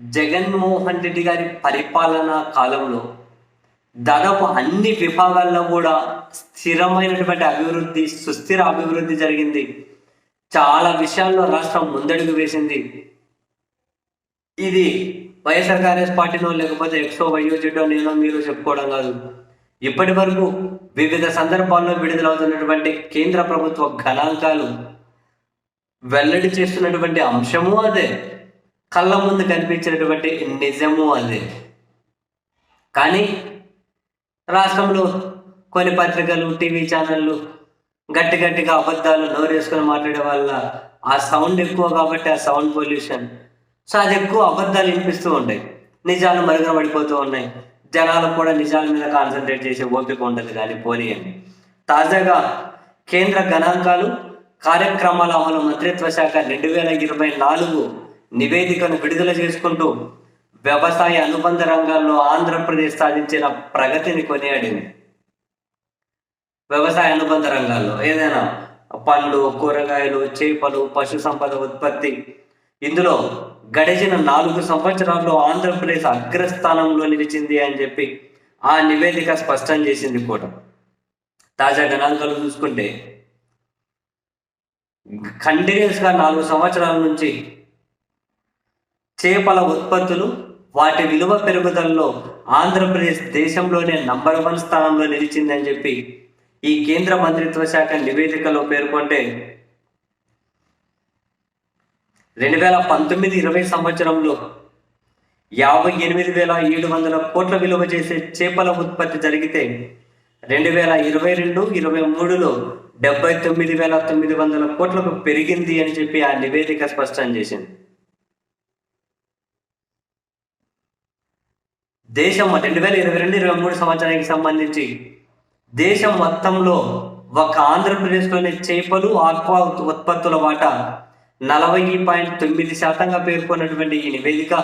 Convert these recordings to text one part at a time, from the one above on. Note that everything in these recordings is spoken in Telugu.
జగన్మోహన్ రెడ్డి గారి పరిపాలనా కాలంలో దాదాపు అన్ని విభాగాల్లో కూడా స్థిరమైనటువంటి అభివృద్ధి సుస్థిర అభివృద్ధి జరిగింది. చాలా విషయాల్లో రాష్ట్రం ముందడుగు వేసింది. ఇది వైఎస్ఆర్ కాంగ్రెస్ పార్టీనో లేకపోతే ఎక్సో వయ్యో చెడ్డో నేనో మీరు చెప్పుకోవడం కాదు. ఇప్పటి వరకు వివిధ సందర్భాల్లో విడుదలవుతున్నటువంటి కేంద్ర ప్రభుత్వ గణాంకాలు వెల్లడి చేస్తున్నటువంటి అంశము అదే. కళ్ళ ముందు కనిపించినటువంటి నిజము అదే. కానీ రాష్ట్రంలో కొన్ని పత్రికలు టీవీ ఛానళ్ళు గట్టి గట్టిగా అబద్ధాలు నోరేసుకొని మాట్లాడే వల్ల ఆ సౌండ్ ఎక్కువ కాబట్టి ఆ సౌండ్ పొల్యూషన్. సో అది ఎక్కువ అబద్ధాలు వినిపిస్తూ ఉంటాయి. నిజాలు మరుగున పడిపోతూ ఉన్నాయి. జనాలకు కూడా నిజాల మీద కాన్సన్ట్రేట్ చేసే ఓపిక ఉండదు కానీ పోనీయండి తాజాగా కేంద్ర గణాంకాలు కార్యక్రమాల అమలు మంత్రిత్వ శాఖ రెండు వేల ఇరవై నాలుగు నివేదికను విడుదల చేసుకుంటూ వ్యవసాయ అనుబంధ రంగాల్లో ఆంధ్రప్రదేశ్ సాధించిన ప్రగతిని కొనియాడింది. వ్యవసాయ అనుబంధ రంగాల్లో ఏదైనా పళ్ళు కూరగాయలు చేపలు పశు సంపద ఉత్పత్తి ఇందులో గడిచిన నాలుగు సంవత్సరాల్లో ఆంధ్రప్రదేశ్ అగ్రస్థానంలో నిలిచింది అని చెప్పి ఆ నివేదిక స్పష్టం చేసింది కూడా. తాజా గణాంకాలు చూసుకుంటే కంటిన్యూస్గా నాలుగు సంవత్సరాల నుంచి చేపల ఉత్పత్తులు వాటి విలువ పెరుగుదలలో ఆంధ్రప్రదేశ్ దేశంలోనే నంబర్ వన్ స్థానంలో నిలిచిందని చెప్పి ఈ కేంద్ర మంత్రిత్వ శాఖ నివేదికలో పేర్కొంటే రెండు వేల పంతొమ్మిది ఇరవై సంవత్సరంలో యాభై ఎనిమిది వేల ఏడు వందల కోట్ల విలువ చేసే చేపల ఉత్పత్తి జరిగితే రెండు వేల ఇరవై రెండు ఇరవై మూడులో డెబ్బై తొమ్మిది వేల తొమ్మిది వందల కోట్లకు పెరిగింది అని చెప్పి ఆ నివేదిక స్పష్టం చేసింది. దేశం రెండు వేల ఇరవై రెండు ఇరవై మూడు సంవత్సరానికి సంబంధించి దేశం మొత్తంలో ఒక ఆంధ్రప్రదేశ్లోని చేపలు ఆక్వా ఉత్పత్తుల వాటా నలభై పాయింట్ తొమ్మిది శాతంగా పేర్కొన్నటువంటి ఈ నివేదిక.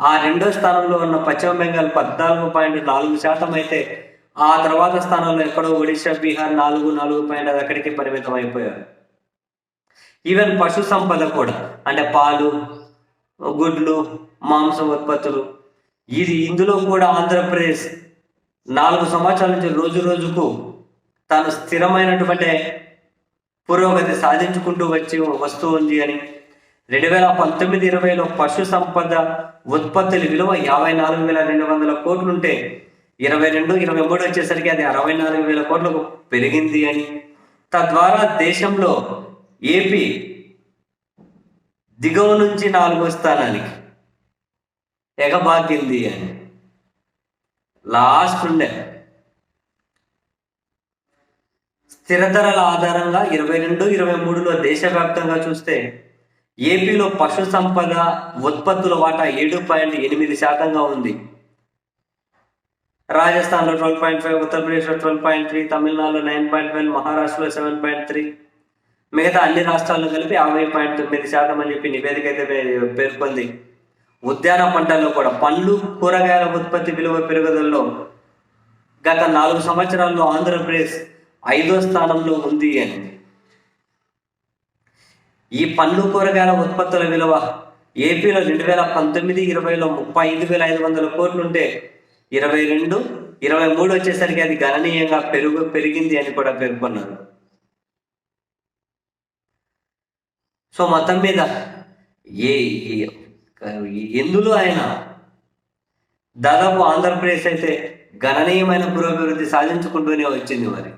ఆ రెండో స్థానంలో ఉన్న పశ్చిమ బెంగాల్ పద్నాలుగు పాయింట్ నాలుగు శాతం అయితే ఆ తర్వాత స్థానంలో ఎక్కడో ఒడిశా బీహార్ నాలుగు నాలుగు పాయింట్ అది అక్కడికి పరిమితం అయిపోయారు. ఈవెన్ పశు సంపద కూడా అంటే పాలు గుడ్లు మాంసం ఉత్పత్తులు ఇది ఇందులో కూడా ఆంధ్రప్రదేశ్ నాలుగు సంవత్సరాల నుంచి రోజు రోజుకు తాను స్థిరమైనటువంటి పురోగతి సాధించుకుంటూ వచ్చి వస్తూ ఉంది అని రెండు వేల పంతొమ్మిది ఇరవైలో పశు సంపద ఉత్పత్తుల విలువ యాభై నాలుగు వేల రెండు వందల కోట్లుంటే ఇరవై రెండు ఇరవై మూడు వచ్చేసరికి అది అరవై నాలుగు వేల కోట్లకు పెరిగింది అని. తద్వారా దేశంలో ఏపీ దిగువ నుంచి నాలుగో స్థానానికి తెగబాకింది అని. లాస్ట్ ఉండే. స్థిర ధరల ఆధారంగా ఇరవై రెండు ఇరవై మూడులో దేశవ్యాప్తంగా చూస్తే ఏపీలో పశు సంపద ఉత్పత్తుల వాటా ఏడు పాయింట్ ఎనిమిది శాతంగా ఉంది. రాజస్థాన్లో ట్వెల్వ్ పాయింట్ ఫైవ్ ఉత్తరప్రదేశ్లో ట్వెల్వ్ పాయింట్ త్రీ తమిళనాడులో నైన్ పాయింట్ ఫైవ్ మహారాష్ట్రలో సెవెన్ పాయింట్ త్రీ. మిగతా అన్ని రాష్ట్రాల్లో కలిపి యాభై పాయింట్ తొమ్మిది శాతం అని చెప్పి నివేదిక అయితే పేర్కొంది. ఉద్యాన పంటల్లో కూడా పండ్లు కూరగాయల ఉత్పత్తి విలువ పెరుగుదలలో గత నాలుగు సంవత్సరాల్లో ఆంధ్రప్రదేశ్ ఐదో స్థానంలో ఉంది అని. ఈ పండ్లు కూరగాయల ఉత్పత్తుల విలువ ఏపీలో రెండు వేల పంతొమ్మిది ఇరవైలో ముప్పై ఐదు వేల ఐదు వందల కోట్లుంటే ఇరవై రెండు ఇరవై మూడు వచ్చేసరికి అది గణనీయంగా పెరుగు పెరిగింది అని కూడా పేర్కొన్నారు. సో మొత్తం మీద ఏ ఎందులో అయినా దాదాపు ఆంధ్రప్రదేశ్ అయితే గణనీయమైన పురోభివృద్ధి సాధించుకుంటూనే వచ్చింది మరి.